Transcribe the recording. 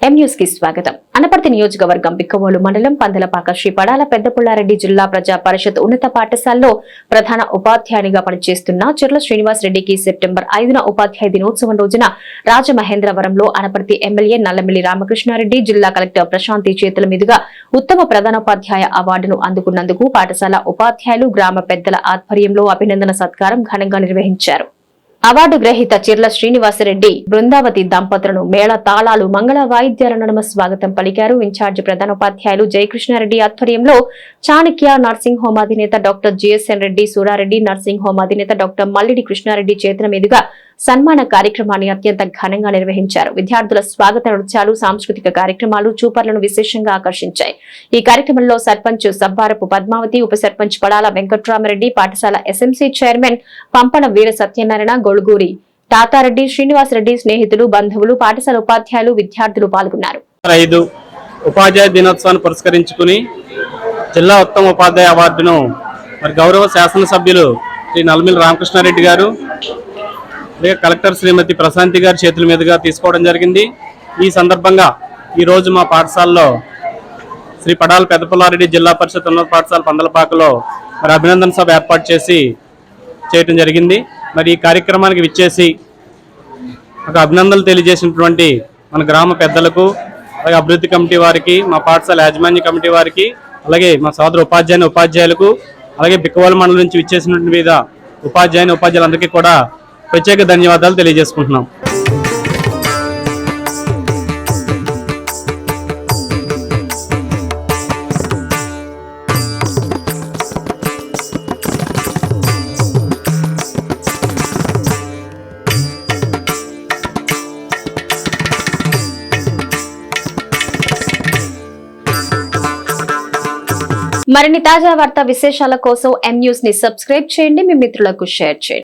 కి స్వాగతం. అనపర్తి నియోజకవర్గం బిక్కవోలు మండలం పందలపాక శ్రీ పడాల పెద్దపుల్లారెడ్డి జిల్లా ప్రజా పరిషత్ ఉన్నత పాఠశాలలో ప్రధాన ఉపాధ్యాయునిగా పనిచేస్తున్న చెర్ల శ్రీనివాస్ రెడ్డికి సెప్టెంబర్ ఐదున ఉపాధ్యాయ దినోత్సవం రోజున రాజమహేంద్రవరంలో అనపర్తి ఎమ్మెల్యే నల్లమిల్లి రామకృష్ణారెడ్డి జిల్లా కలెక్టర్ ప్రశాంతి చేతుల మీదుగా ఉత్తమ ప్రధానోపాధ్యాయ అవార్డును అందుకున్నందుకు పాఠశాల ఉపాధ్యాయులు గ్రామ పెద్దల ఆధ్వర్యంలో అభినందన సత్కారం ఘనంగా నిర్వహించారు. అవార్డు గ్రహీత చిర్ల శ్రీనివాసరెడ్డి బృందావతి దంపతులను మేళ తాళాలు మంగళ వాయిద్యాల నడుమ స్వాగతం పలికారు. ఇన్ఛార్జి ప్రధానోపాధ్యాయులు జయకృష్ణారెడ్డి ఆధ్వర్యంలో చాణక్య నర్సింగ్ హోమ్ అధినేత doctor GSN Reddy Surareddy nursing home అధినేత డాక్టర్ మల్లిడి కృష్ణారెడ్డి చేతుల మీదుగా సన్మాన కార్యక్రమాన్ని అత్యంత ఘనంగా నిర్వహించారు. విద్యార్థుల స్వాగత నృత్యాలు సాంస్కృతిక కార్యక్రమాలు చూపర్లను విశేషంగా ఆకర్షించాయి. ఈ కార్యక్రమంలో సర్పంచ్ సబ్బారపు పద్మావతి ఉప సర్పంచ్ పడాల వెంకట్రామరెడ్డి పాఠశాల ఎస్ఎంసీ చైర్మన్ పంపన వీర సత్యనారాయణ గొడుగూరి తాతారెడ్డి శ్రీనివాసరెడ్డి స్నేహితులు బంధువులు పాఠశాల ఉపాధ్యాయులు విద్యార్థులు పాల్గొన్నారు. ఉపాధ్యాయ దినోత్సవాన్ని పురస్కరించుకుని జిల్లా ఉత్తమ ఉపాధ్యాయ అవార్డును మరి గౌరవ శాసనసభ్యులు శ్రీ నల్మిల్ రామకృష్ణారెడ్డి గారు కలెక్టర్ శ్రీమతి ప్రశాంతి గారి చేతుల మీదుగా తీసుకోవడం జరిగింది. ఈ సందర్భంగా ఈరోజు మా పాఠశాలలో శ్రీ పడాల పెద్దపల్లారెడ్డి జిల్లా పరిషత్ ఉన్నత పాఠశాల పందలపాకలో మరి అభినందన సభ ఏర్పాటు చేసి చేయటం జరిగింది. మరి ఈ కార్యక్రమానికి విచ్చేసి ఒక అభినందనలు తెలియజేసినటువంటి మన గ్రామ పెద్దలకు అలాగే అభివృద్ధి కమిటీ వారికి మా పాఠశాల యాజమాన్య కమిటీ వారికి అలాగే మా సోదర ఉపాధ్యాయుని ఉపాధ్యాయులకు అలాగే బిక్కవాల మండలం నుంచి విచ్చేసినటువంటి మీద ఉపాధ్యాయుని ఉపాధ్యాయులందరికీ కూడా ప్రత్యేక ధన్యవాదాలు తెలియజేసుకుంటున్నాం. మరిన్ని తాజా వార్తా విశేషాల కోసం ఎం న్యూస్ని సబ్స్క్రైబ్ చేయండి. మీ మిత్రులకు షేర్ చేయండి.